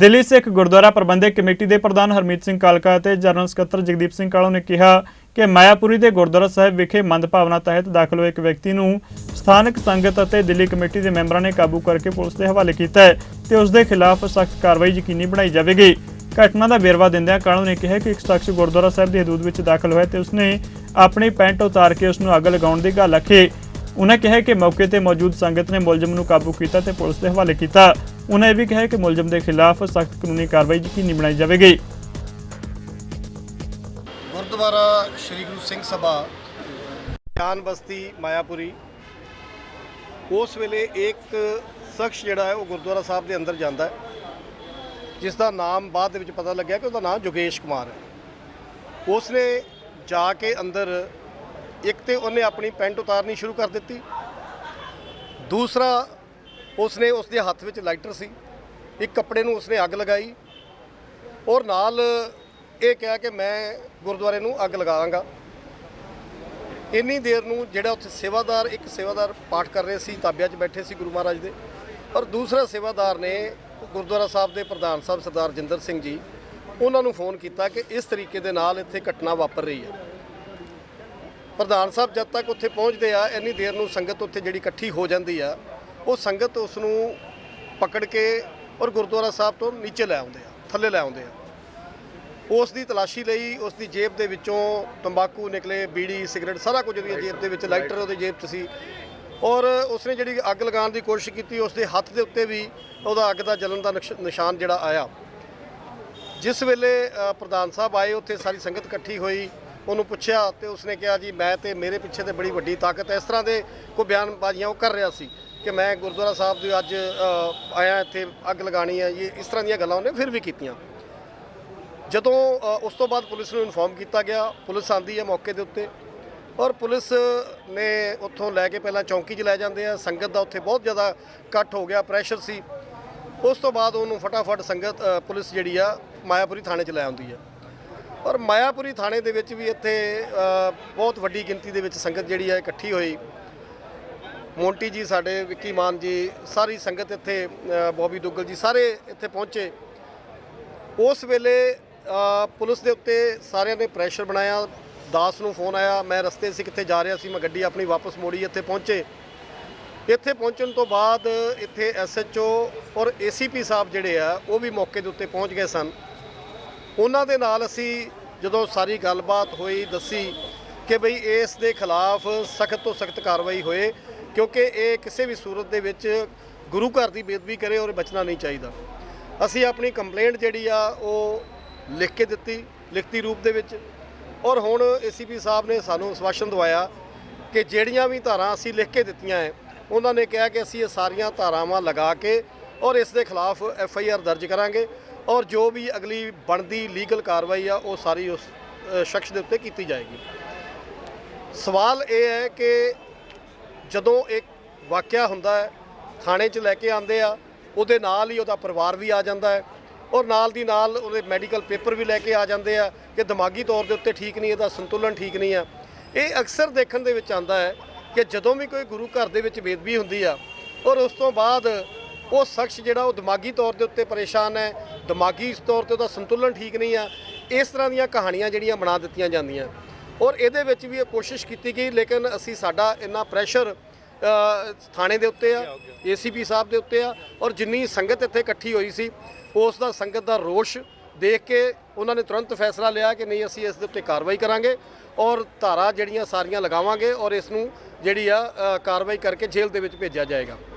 ਦਿੱਲੀ ਸਿੱਖ ਗੁਰਦੁਆਰਾ ਪ੍ਰਬੰਧਕ committee ਦੇ ਪ੍ਰਧਾਨ ਹਰਮੀਤ ਸਿੰਘ ਕਾਲਕਾ ਅਤੇ ਜਨਰਲ ਸਕੱਤਰ ਜਗਦੀਪ ਸਿੰਘ ਕਾਲੋ ਨੇ ਕਿਹਾ ਕਿ ਮਾਇਆਪੁਰੀ ਦੇ ਗੁਰਦੁਆਰਾ ਸਾਹਿਬ ਵਿਖੇ ਮੰਦਭਾਵਨਾ ਤਹਿਤ ਦਾਖਲ ਹੋਏ ਇੱਕ ਵਿਅਕਤੀ ਨੂੰ ਸਥਾਨਕ ਸੰਗਤ ਅਤੇ ਦਿੱਲੀ ਕਮੇਟੀ ਦੇ ਮੈਂਬਰਾਂ ਨੇ ਕਾਬੂ ਕਰਕੇ ਪੁਲਿਸ ਦੇ ਹਵਾਲੇ ਕੀਤਾ ਹੈ ਤੇ ਉਸ ਦੇ ਖਿਲਾਫ ਸਖਤ ਕਾਰਵਾਈ ਯਕੀਨੀ ਬਣਾਈ ਜਾਵੇਗੀ। ਘਟਨਾ ਦਾ ਵੇਰਵਾ ਦਿੰਦਿਆਂ ਕਾਲੋ ਨੇ ਕਿਹਾ ਕਿ ਇੱਕ ਸ਼ਖਸ ਗੁਰਦੁਆਰਾ ਸਾਹਿਬ ਦੀ ਹਦੂਦ ਵਿੱਚ ਦਾਖਲ ਹੋਇਆ ਤੇ ਉਸਨੇ ਆਪਣੀ ਪੈਂਟ ਉਤਾਰ ਕੇ ਉਸ ਨੂੰ ਅੱਗ ਲਗਾਉਣ ਦੀ ਗੱਲ ਆਖੀ। ਉਨ੍ਹਾਂ ਕਿਹਾ ਕਿ ਮੌਕੇ ਤੇ ਮੌਜੂਦ ਸੰਗਤ ਨੇ ਮੁਲਜ਼ਮ ਨੂੰ ਕਾਬੂ ਕੀਤਾ ਤੇ ਪੁਲਿਸ ਦੇ ਹਵਾਲੇ ਕੀਤਾ। ਉਹਨਾਂ ਇਹ ਵੀ ਕਿਹਾ ਕਿ ਮੁਲਜ਼ਮ ਦੇ ਖਿਲਾਫ ਸਖਤ ਕਾਨੂੰਨੀ ਕਾਰਵਾਈ ਯਕੀਨੀ ਬਣਾਈ ਜਾਵੇਗੀ। ਗੁਰਦੁਆਰਾ ਸ਼੍ਰੀ ਗੁਰੂ ਸਿੰਘ ਸਭਾ ਗਿਆਨ ਬਸਤੀ, ਮਾਇਆਪੁਰੀ। ਉਸ ਵੇਲੇ ਇੱਕ ਸ਼ਖਸ ਜਿਹੜਾ ਹੈ, ਉਹ ਗੁਰਦੁਆਰਾ ਸਾਹਿਬ ਦੇ ਅੰਦਰ ਜਾਂਦਾ ਹੈ, ਜਿਸ ਦਾ ਨਾਮ ਬਾਅਦ ਦੇ ਵਿੱਚ ਪਤਾ ਲੱਗਿਆ ਕਿ ਉਹਦਾ ਨਾਮ ਜੋਗੇਸ਼ ਕੁਮਾਰ ਹੈ। ਉਸ ਨੇ ਜਾ ਕੇ ਅੰਦਰ ਇੱਕ ਤੇ ਉਹਨੇ ਆਪਣੀ ਪੈਂਟ ਉਤਾਰਨੀ ਸ਼ੁਰੂ ਕਰ ਦਿੱਤੀ। ਦੂਸਰਾ ਉਸਨੇ ਉਸਦੇ ਹੱਥ ਵਿੱਚ ਲਾਈਟਰ ਸੀ, ਇੱਕ ਕੱਪੜੇ ਨੂੰ ਉਸਨੇ ਅੱਗ ਲਗਾਈ ਔਰ ਨਾਲ ਇਹ ਕਿਹਾ ਕਿ ਮੈਂ ਗੁਰਦੁਆਰੇ ਨੂੰ ਅੱਗ ਲਗਾਵਾਂਗਾ ਇੰਨੀ ਦੇਰ ਨੂੰ ਜਿਹੜਾ ਉੱਥੇ ਸੇਵਾਦਾਰ, ਇੱਕ ਸੇਵਾਦਾਰ ਪਾਠ ਕਰ ਰਹੇ ਸੀ, ਤਾਬਿਆਂ 'ਚ ਬੈਠੇ ਸੀ ਗੁਰੂ ਮਹਾਰਾਜ ਦੇ ਔਰ ਦੂਸਰਾ ਸੇਵਾਦਾਰ ਨੇ ਗੁਰਦੁਆਰਾ ਸਾਹਿਬ ਦੇ ਪ੍ਰਧਾਨ ਸਾਹਿਬ ਸਰਦਾਰ ਜਿੰਦਰ ਸਿੰਘ ਜੀ, ਉਹਨਾਂ ਨੂੰ ਫੋਨ ਕੀਤਾ ਕਿ ਇਸ ਤਰੀਕੇ ਦੇ ਨਾਲ ਇੱਥੇ ਘਟਨਾ ਵਾਪਰ ਰਹੀ ਹੈ। ਪ੍ਰਧਾਨ ਸਾਹਿਬ ਜਦ ਤੱਕ ਉੱਥੇ ਪਹੁੰਚਦੇ ਆ, ਇੰਨੀ ਦੇਰ ਨੂੰ ਸੰਗਤ ਉੱਥੇ ਜਿਹੜੀ ਇਕੱਠੀ ਹੋ ਜਾਂਦੀ ਆ ਉਹ ਸੰਗਤ ਉਸ ਨੂੰ ਪਕੜ ਕੇ ਔਰ ਗੁਰਦੁਆਰਾ ਸਾਹਿਬ ਤੋਂ ਨੀਚੇ ਲੈ ਆਉਂਦੇ ਆ ਥੱਲੇ ਲੈ ਆਉਂਦੇ ਆ। ਉਸ ਦੀ ਤਲਾਸ਼ੀ ਲਈ ਉਸ ਦੀ ਜੇਬ ਦੇ ਵਿੱਚੋਂ ਤੰਬਾਕੂ ਨਿਕਲੇ ਬੀੜੀ ਸਿਗਰਟ ਸਾਰਾ ਕੁਝ ਉਹਦੀ ਜੇਬ ਦੇ ਵਿੱਚ ਲਾਈਟਰ ਉਹਦੀ ਜੇਬ 'ਚ ਸੀ। ਔਰ ਉਸਨੇ ਜਿਹੜੀ ਅੱਗ ਲਗਾਉਣ ਦੀ ਕੋਸ਼ਿਸ਼ ਕੀਤੀ ਉਸ ਦੇ ਹੱਥ ਦੇ ਉੱਤੇ ਵੀ ਉਹਦਾ ਅੱਗ ਦਾ ਜਲਣ ਦਾ ਨਿਸ਼ਾਨ ਜਿਹੜਾ ਆਇਆ। ਜਿਸ ਵੇਲੇ ਪ੍ਰਧਾਨ ਸਾਹਿਬ ਆਏ ਉੱਥੇ ਸਾਰੀ ਸੰਗਤ ਇਕੱਠੀ ਹੋਈ ਉਹਨੂੰ ਪੁੱਛਿਆ ਤੇ ਉਸਨੇ ਕਿਹਾ ਜੀ ਮੈਂ ਤੇ ਮੇਰੇ ਪਿੱਛੇ ਤੇ ਬੜੀ ਵੱਡੀ ਤਾਕਤ ਹੈ। ਇਸ ਤਰ੍ਹਾਂ ਦੇ ਕੋਈ ਬਿਆਨਬਾਜ਼ੀਆਂ ਉਹ ਕਰ ਰਿਹਾ ਸੀ। ਕਿ ਮੈਂ ਗੁਰਦੁਆਰਾ ਸਾਹਿਬ ਦੇ ਅੱਜ ਆਇਆ ਇੱਥੇ ਅੱਗ ਲਗਾਣੀ ਹੈ, ਇਹ ਇਸ ਤਰ੍ਹਾਂ ਦੀਆਂ ਗੱਲਾਂ ਉਹਨੇ ਫਿਰ ਵੀ ਕੀਤੀਆਂ। ਜਦੋਂ ਉਸ ਤੋਂ ਬਾਅਦ ਪੁਲਿਸ ਨੂੰ ਇਨਫੋਰਮ ਕੀਤਾ ਗਿਆ, ਪੁਲਿਸ ਆਂਦੀ ਹੈ ਮੌਕੇ ਦੇ ਉੱਤੇ ਔਰ ਪੁਲਿਸ ਨੇ ਉੱਥੋਂ ਲੈ ਕੇ ਪਹਿਲਾਂ ਚੌਂਕੀ 'ਚ ਲੈ ਜਾਂਦੇ ਆ। ਸੰਗਤ ਦਾ ਉੱਥੇ ਬਹੁਤ ਜ਼ਿਆਦਾ ਇਕੱਠ ਹੋ ਗਿਆ, ਪ੍ਰੈਸ਼ਰ ਸੀ। ਉਸ ਤੋਂ ਬਾਅਦ ਉਹਨੂੰ ਫਟਾਫਟ ਸੰਗਤ ਪੁਲਿਸ ਜਿਹੜੀ ਆ, ਮਾਇਆਪੁਰੀ ਥਾਣੇ 'ਚ ਲੈ ਆਉਂਦੀ ਹੈ। ਔਰ ਮਾਇਆਪੁਰੀ ਥਾਣੇ ਦੇ ਵਿੱਚ ਵੀ ਇੱਥੇ ਬਹੁਤ ਵੱਡੀ ਗਿਣਤੀ ਦੇ ਵਿੱਚ ਸੰਗਤ ਜਿਹੜੀ ਹੈ ਇਕੱਠੀ ਹੋਈ। ਮੋਂਟੀ ਜੀ ਸਾਡੇ, ਵਿੱਕੀ ਮਾਨ ਜੀ, ਸਾਰੀ ਸੰਗਤ ਇੱਥੇ ਬੋਬੀ ਦੁੱਗਲ ਜੀ ਸਾਰੇ ਇੱਥੇ ਪਹੁੰਚੇ। ਉਸ ਵੇਲੇ ਪੁਲਿਸ ਦੇ ਉੱਤੇ ਸਾਰਿਆਂ ਨੇ ਪ੍ਰੈਸ਼ਰ ਬਣਾਇਆ। ਦਾਸ ਨੂੰ ਫੋਨ ਆਇਆ, ਮੈਂ ਰਸਤੇ ਸੀ ਕਿੱਥੇ ਜਾ ਰਿਹਾ ਸੀ, ਮੈਂ ਗੱਡੀ ਆਪਣੀ ਵਾਪਸ ਮੋੜੀ, ਇੱਥੇ ਪਹੁੰਚੇ। ਇੱਥੇ ਪਹੁੰਚਣ ਤੋਂ ਬਾਅਦ ਇੱਥੇ ਐਸਐਚਓ ਔਰ ਏਸੀਪੀ ਸਾਹਿਬ ਜਿਹੜੇ ਆ, ਉਹ ਵੀ ਮੌਕੇ ਦੇ ਉੱਤੇ ਪਹੁੰਚ ਗਏ ਸਨ। ਉਹਨਾਂ ਦੇ ਨਾਲ ਅਸੀਂ ਜਦੋਂ ਸਾਰੀ ਗੱਲਬਾਤ ਹੋਈ, ਦੱਸੀ ਕਿ ਬਈ ਇਸ ਦੇ ਖਿਲਾਫ ਸਖਤ ਤੋਂ ਸਖਤ ਕਾਰਵਾਈ ਹੋਏ। ਕਿਉਂਕਿ ਇਹ ਕਿਸੇ ਵੀ ਸੂਰਤ ਦੇ ਵਿੱਚ ਗੁਰੂ ਘਰ ਦੀ ਬੇਦਬੀ ਕਰੇ ਔਰ ਬਚਣਾ ਨਹੀਂ ਚਾਹੀਦਾ। ਅਸੀਂ ਆਪਣੀ ਕੰਪਲੇਂਟ ਜਿਹੜੀ ਆ, ਉਹ ਲਿਖ ਕੇ ਦਿੱਤੀ, ਲਿਖਤੀ ਰੂਪ ਦੇ ਵਿੱਚ। ਔਰ ਹੁਣ ਏਸੀਪੀ ਸਾਹਿਬ ਨੇ ਸਾਨੂੰ ਸਵਾਸ਼ਨ ਦਵਾਇਆ ਕਿ ਜਿਹੜੀਆਂ ਵੀ ਧਾਰਾਂ ਅਸੀਂ ਲਿਖ ਕੇ ਦਿੱਤੀਆਂ ਹੈ ਉਹਨਾਂ ਨੇ ਕਿਹਾ ਕਿ ਅਸੀਂ ਇਹ ਸਾਰੀਆਂ ਧਾਰਾਵਾਂ ਲਗਾ ਕੇ ਔਰ ਇਸ ਦੇ ਖਿਲਾਫ ਐਫ ਆਈ ਆਰ ਦਰਜ ਕਰਾਂਗੇ ਔਰ ਜੋ ਵੀ ਅਗਲੀ ਬਣਦੀ ਲੀਗਲ ਕਾਰਵਾਈ ਆ, ਉਹ ਸਾਰੀ ਉਸ ਸ਼ਖਸ ਦੇ ਉੱਤੇ ਕੀਤੀ ਜਾਏਗੀ। ਸਵਾਲ ਇਹ ਹੈ ਕਿ ਜਦੋਂ ਇੱਕ ਵਾਕਿਆ ਹੁੰਦਾ ਹੈ, ਥਾਣੇ 'ਚ ਲੈ ਕੇ ਆਉਂਦੇ ਆ, ਉਹਦੇ ਨਾਲ ਹੀ ਉਹਦਾ ਪਰਿਵਾਰ ਵੀ ਆ ਜਾਂਦਾ ਹੈ ਔਰ ਨਾਲ ਦੀ ਨਾਲ ਉਹਦੇ ਮੈਡੀਕਲ ਪੇਪਰ ਵੀ ਲੈ ਕੇ ਆ ਜਾਂਦੇ ਆ ਕਿ ਦਿਮਾਗੀ ਤੌਰ ਦੇ ਉੱਤੇ ਠੀਕ ਨਹੀਂ ਇਹਦਾ ਸੰਤੁਲਨ ਠੀਕ ਨਹੀਂ ਆ ਇਹ ਅਕਸਰ ਦੇਖਣ ਦੇ ਵਿੱਚ ਆਉਂਦਾ ਹੈ ਕਿ ਜਦੋਂ ਵੀ ਕੋਈ ਗੁਰੂ ਘਰ ਦੇ ਵਿੱਚ ਬੇਦਬੀ ਹੁੰਦੀ ਆ ਔਰ ਉਸ ਤੋਂ ਬਾਅਦ ਉਹ ਸ਼ਖਸ ਜਿਹੜਾ ਉਹ ਦਿਮਾਗੀ ਤੌਰ ਦੇ ਉੱਤੇ ਪਰੇਸ਼ਾਨ ਹੈ, ਦਿਮਾਗੀ ਤੌਰ ਤੇ ਉਹਦਾ ਸੰਤੁਲਨ ਠੀਕ ਨਹੀਂ ਆ, ਇਸ ਤਰ੍ਹਾਂ ਦੀਆਂ ਕਹਾਣੀਆਂ ਜਿਹੜੀਆਂ ਬਣਾ ਦਿੱਤੀਆਂ ਜਾਂਦੀਆਂ। ਔਰ ਇਹਦੇ ਵਿੱਚ ਵੀ ਇਹ ਕੋਸ਼ਿਸ਼ ਕੀਤੀ ਗਈ, ਲੇਕਿਨ ਅਸੀਂ ਸਾਡਾ ਇੰਨਾ ਪ੍ਰੈਸ਼ਰ ਥਾਣੇ ਦੇ ਉੱਤੇ ਆ ਏਸੀਪੀ ਸਾਹਿਬ ਦੇ ਉੱਤੇ ਆ, ਔਰ ਜਿੰਨੀ ਸੰਗਤ ਇੱਥੇ ਇਕੱਠੀ ਹੋਈ ਸੀ, ਉਸ ਦਾ ਸੰਗਤ ਦਾ ਰੋਸ਼ ਦੇਖ ਕੇ ਉਹਨਾਂ ਨੇ ਤੁਰੰਤ ਫੈਸਲਾ ਲਿਆ ਕਿ ਨਹੀਂ, ਅਸੀਂ ਇਸ ਦੇ ਉੱਤੇ ਕਾਰਵਾਈ ਕਰਾਂਗੇ ਔਰ ਧਾਰਾ ਜਿਹੜੀਆਂ ਸਾਰੀਆਂ ਲਗਾਵਾਂਗੇ ਔਰ ਇਸ ਨੂੰ ਜਿਹੜੀ ਆ ਕਾਰਵਾਈ ਕਰਕੇ ਜੇਲ੍ਹ ਦੇ ਵਿੱਚ ਭੇਜਿਆ ਜਾਏਗਾ।